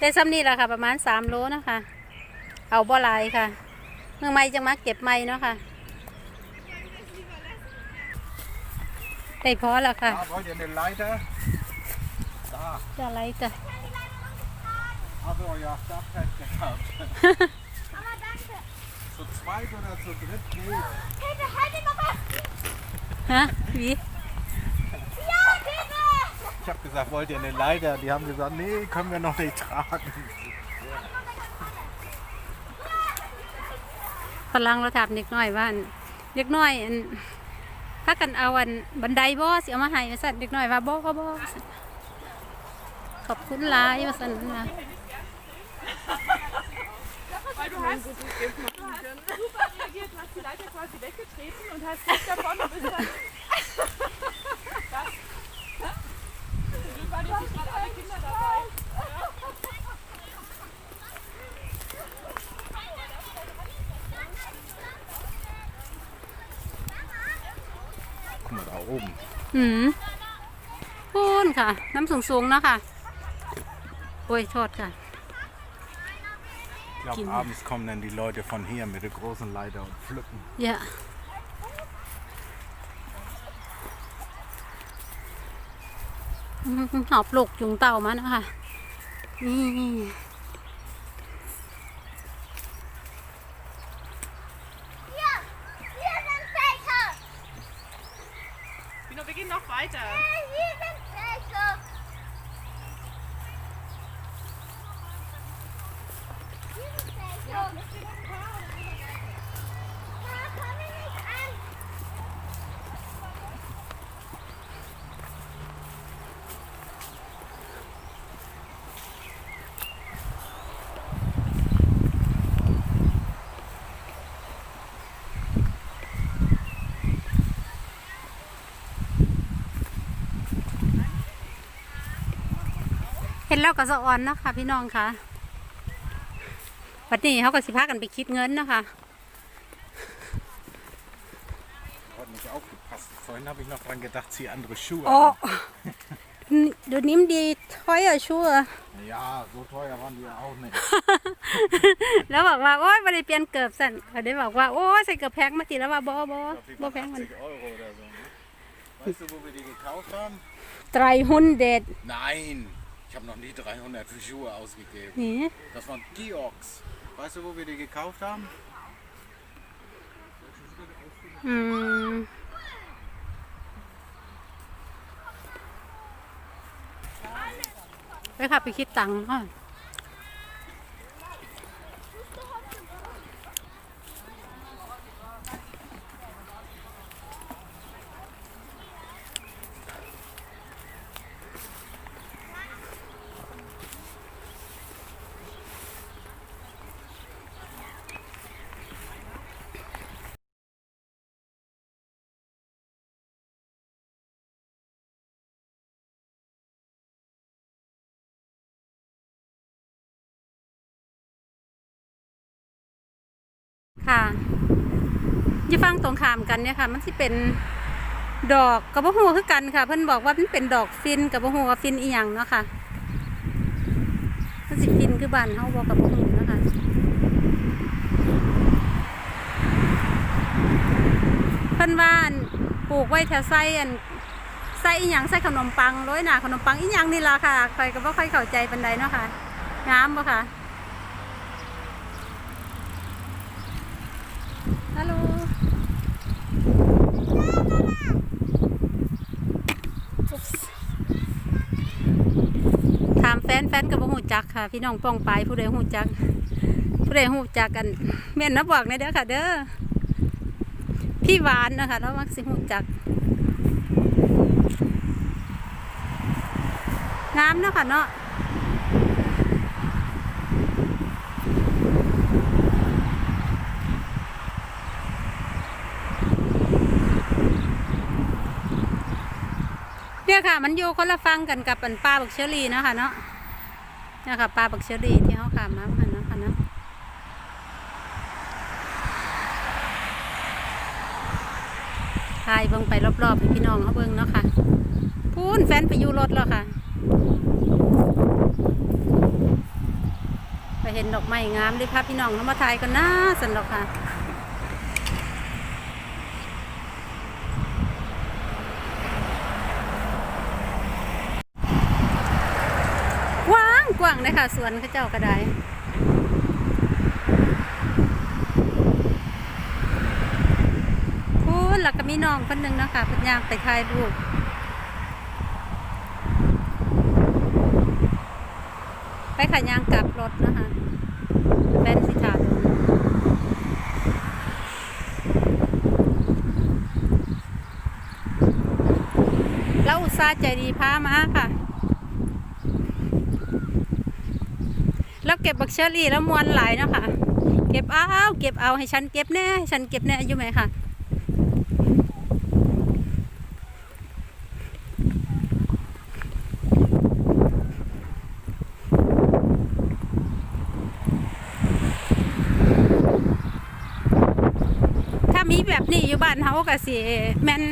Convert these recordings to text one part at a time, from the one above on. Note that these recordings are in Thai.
ได้ซ้ำนี่แหละค่ะ ประมาณสามโลนะคะ เอาบ่หลายค่ะ เมื่อไม่จะมาเก็บไม่เนาะค่ะได้พอแล้วค่ะ Da wollt ihr eine Leiter? Da, จะอะไรจ้ะ habe euer Dachfeld gehabt. zu zweit oder zu dritt geht. Peter, halt ihn noch fest! ฮะวี Ja, Peter! Ich habe gesagt, wollt ihr eine Leiter? Die haben gesagt, nee, können wir noch nicht tragen. พลังเราถามเด็กน้อยว่าอันเด็กน้อยอันถ้ากันเอาอันบันไดบ่สิเอามาให้ว่าสั่นเด็กน้อยว่าบ่ก็บ่ว่าซั่นขอบคุณหลายว่าสั่นนะ Weil du hast super reagiert, du hast die Leiter quasi weggetreten und hast nicht davon und bist dann. Was? Du war nicht gerade alle Kinder dabei. Guck mal da oben. อืมพู นค่ะ น้ำสูงสูงๆเนาะค่ะ โอ้ยโทษค่ะ Ich glaube, Kinder. abends kommen dann die Leute von hier mit der großen Leiter und pflücken. อย่าอืมหอบลูกจุงเต่ามาเนาะค่ะนี่ Hier! Hier sind Fächer! Pino, wir gehen noch weiter. Hier sind Fächer! เห็นแล้วก็สะออนเนาะค่ะพี่น้องค่ะวันนี้เขาก็สิพากันไปคิดเงินเนาะค่ะ Hat nicht aufgepasst. Vorhin habe ich noch dran gedacht, zieh andere Schuhe โอ้ an. เดี๋ยวนี้มันดีถอยอะชัวร์ Ja, so teuer waren die ja auch nicht. แล้วบอกว่าโอ๊ยไม่ได้เปลี่ยนเกือบสั่นเขาได้บอกว่าโอ้ยใส่เกือบแพงมาติแล้วว่าบอบอ Die บอ waren แพงมัน80 Euro oder so. Ne? Weißt du, wo wir die gekauft haben? ไตรหุ่นเด็ด Nein, ich habe noch nie 300 für Schuhe ausgegeben. นี่ Das waren Georgs. Weißt du, wo wir die gekauft haben? อืมไปค่ ค่ะค่ะอยี่ฟังตรงขามกันเนี่ยค่ะ มันสิเป็นดอกกระบอกหัวคือกันค่ะ เพิ่อนบอกว่ามันเป็นดอกฟินกระบอกหัวฟินอีหยังเนาะค่ะมันสิฟินคือบานเฮาบอกกระบอกหัวนะคะเพิ่อนว่านปลูกไว้แถวไส้อันไส้อีหยังไส้ขนมปังโรยหน้าขนมปังอีหยังนี่ล่ะค่ะใครก็บ่ค่อยเข้าใจปานใดเนาะค่ะงามบ่ค่ะ ฮัลโหลถามแฟนแฟนกับหูจักค่ะ พี่น้องป้องไปายผู้ใดหูจัก ผู้ใดหูจักกันแม่นนับบอกในอยเด้อค่ะ เด้อพี่หวานนะคะแล้วมักสิหูจักงามเนาะค่ะเนาะ ค่ะ มันอยู่คนละฟังกันกับอันปลาบักเชอรี่เนาะค่ะเนาะนี่ค่ะปลาบักเชอรี่ที่เขาขามมาพันเนาะค่ะเนาะถ่ายเบิ่งไปรอบๆให้พี่น้องเขาเบิ่งเนาะค่ะพูนแฟนไปอยู่รถแล้วค่ะ ไปเห็นดอกไม้งามเลยค่ะพี่น้องเรามาถ่ายกันนะสันดอกค่ะ กว้างกว้าง เลยค่ะสวนข้าเจ้าก็ได้พูดแล้วก็มีน้องคนหนึ่งนะคะพันยางไปถ่ายรูปไปขายางกลับรถนะคะแฟนสิถาแล้วอุตส่าห์ใจดีพามาค่ะ แล้วเก็บบักเชอรี่แล้วมวนหลายเนาะค่ะ เก็บเอาเก็บเอาให้ฉันเก็บแน่ฉันเก็บแน่อยู่ไหมค่ะถ้ามีแบบนี้อยู่บ้านเฮาก็สิแม่น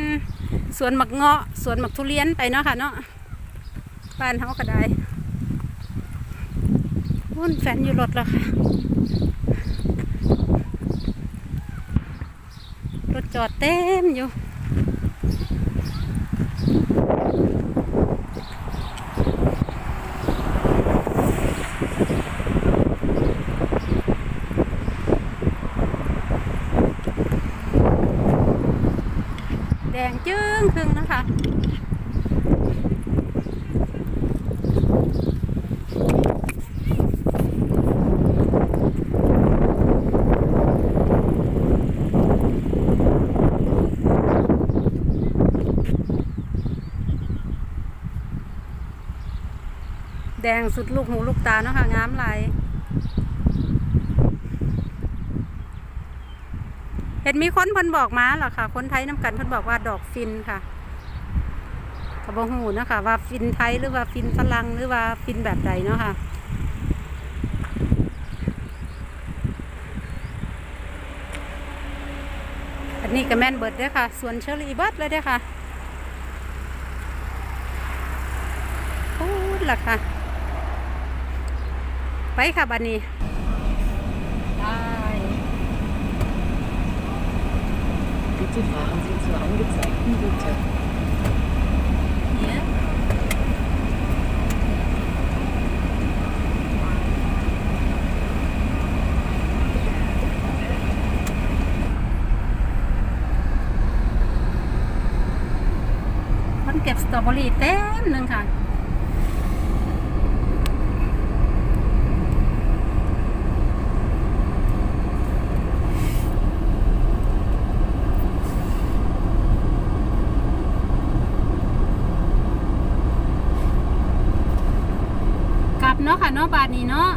สวนหมักเงาะสวนหมักทุเรียนไปเนาะค่ะเนาะบ้านเฮาก็ได้ วุ่นแฟนอยู่รถแล้วค่ะ รถจอดเต็มอยู่แดงจึ้งครึ่งนะคะ แดงสุดลูกหูลูกตาเนาะค่ะงามหลายเห็นมีคนเพิ่นบอกมาเหรอค่ะ คนไทยน้ำกันเพิ่นบอกว่าดอกฟินค่ะกระบหูนะคะว่าฟินไทยหรือว่าฟินฝรั่งหรือว่าฟินแบบใดเนาะค่ะอันนี้ก็แม่นเบิดด้อค่ะสวนเชอรี่เบิดเลยด้อค่ะพูดล่ะค่ะ ไปค่ะบันนี้ Bitte fahren Sie zur angezeigten Route. Hier? คนเก็บสตรอเบอรี่เต็มหนึ่งค่ะ กลั บาทนี่เนาะ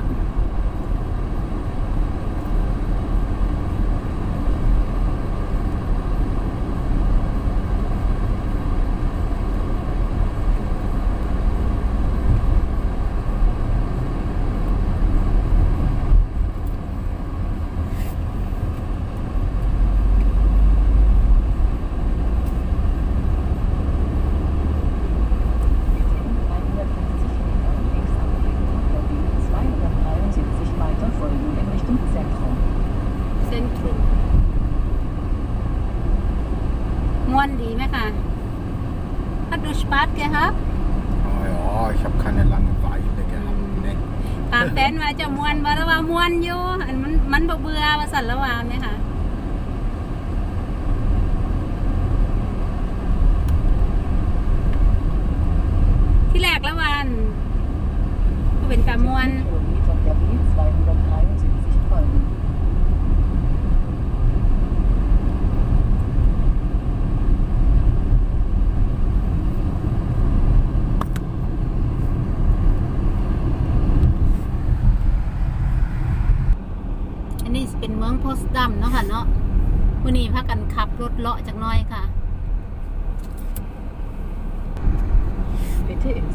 เส้นทรูม่วนดีไหมคะฮัด ดูสปาร์ตแกครับ Oh ja, ich habe keine Langeweile gehabt. Ne. ถามแฟนว่าจะม่วนบ่แล้วว่าม่วนอยู่อันมันมันบ่เบื่อว่าสั่นละว่าไหมคะที่แรกละวันก็เป็นตาม่วน Kilometer der B273 folgen. อันนี้ สิเป็นเมืองโพสต์ดัมเนาะค่ะเนาะวันนี้พากันขับรถเลาะจากหน้อยค่ะ Bitte in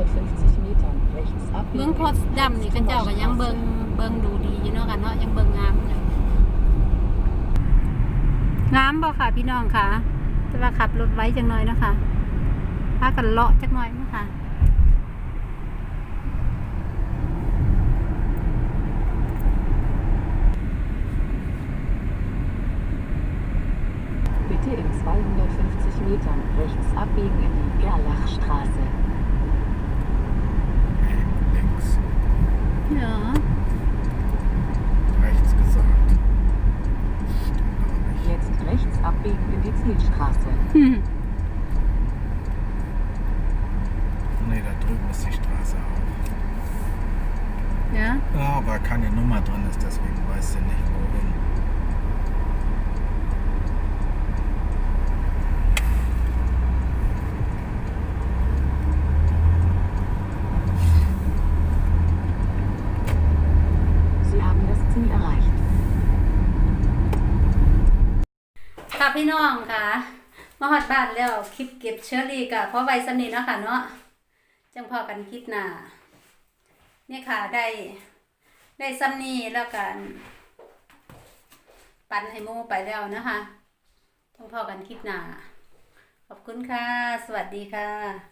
250 Metern rechts เมือง abbiegen. โพสต์ดัมนี่กันเจ้าก็ยังเบิงเบิงดูดีอยู่เนาะค่ะเนาะยังเบิงงามอยู่งามบ่ค่ะพี่น้องค่ะแต่ว่าขับรถไว้จังหน่อยเนาะค่ะพากันเลาะจักหน่อยเนาะค่ะ Metern rechts abbiegen in die Gerlachstraße. Links. Ja. Rechts gesagt. Stimmt Jetzt rechts abbiegen in die Zielstraße. Hm. Ne, da drüben ist die Straße auch. Ja? ja? Aber keine Nummer drin ist, deswegen weißt du nicht, wohin. ค่ะพี่น้องค่ะมาฮอดบ้านแล้วคลิปเก็บเชอรี่กับพ่อไวสนีเนาะค่ะเนาะจังพอกันคลิปหน้าเนี่ยค่ะได้ได้ซ้ำนี่แล้วกันปันให้มูไปแล้วนะคะจังพอกันคลิปหน้าขอบคุณค่ะ สวัสดีค่ะ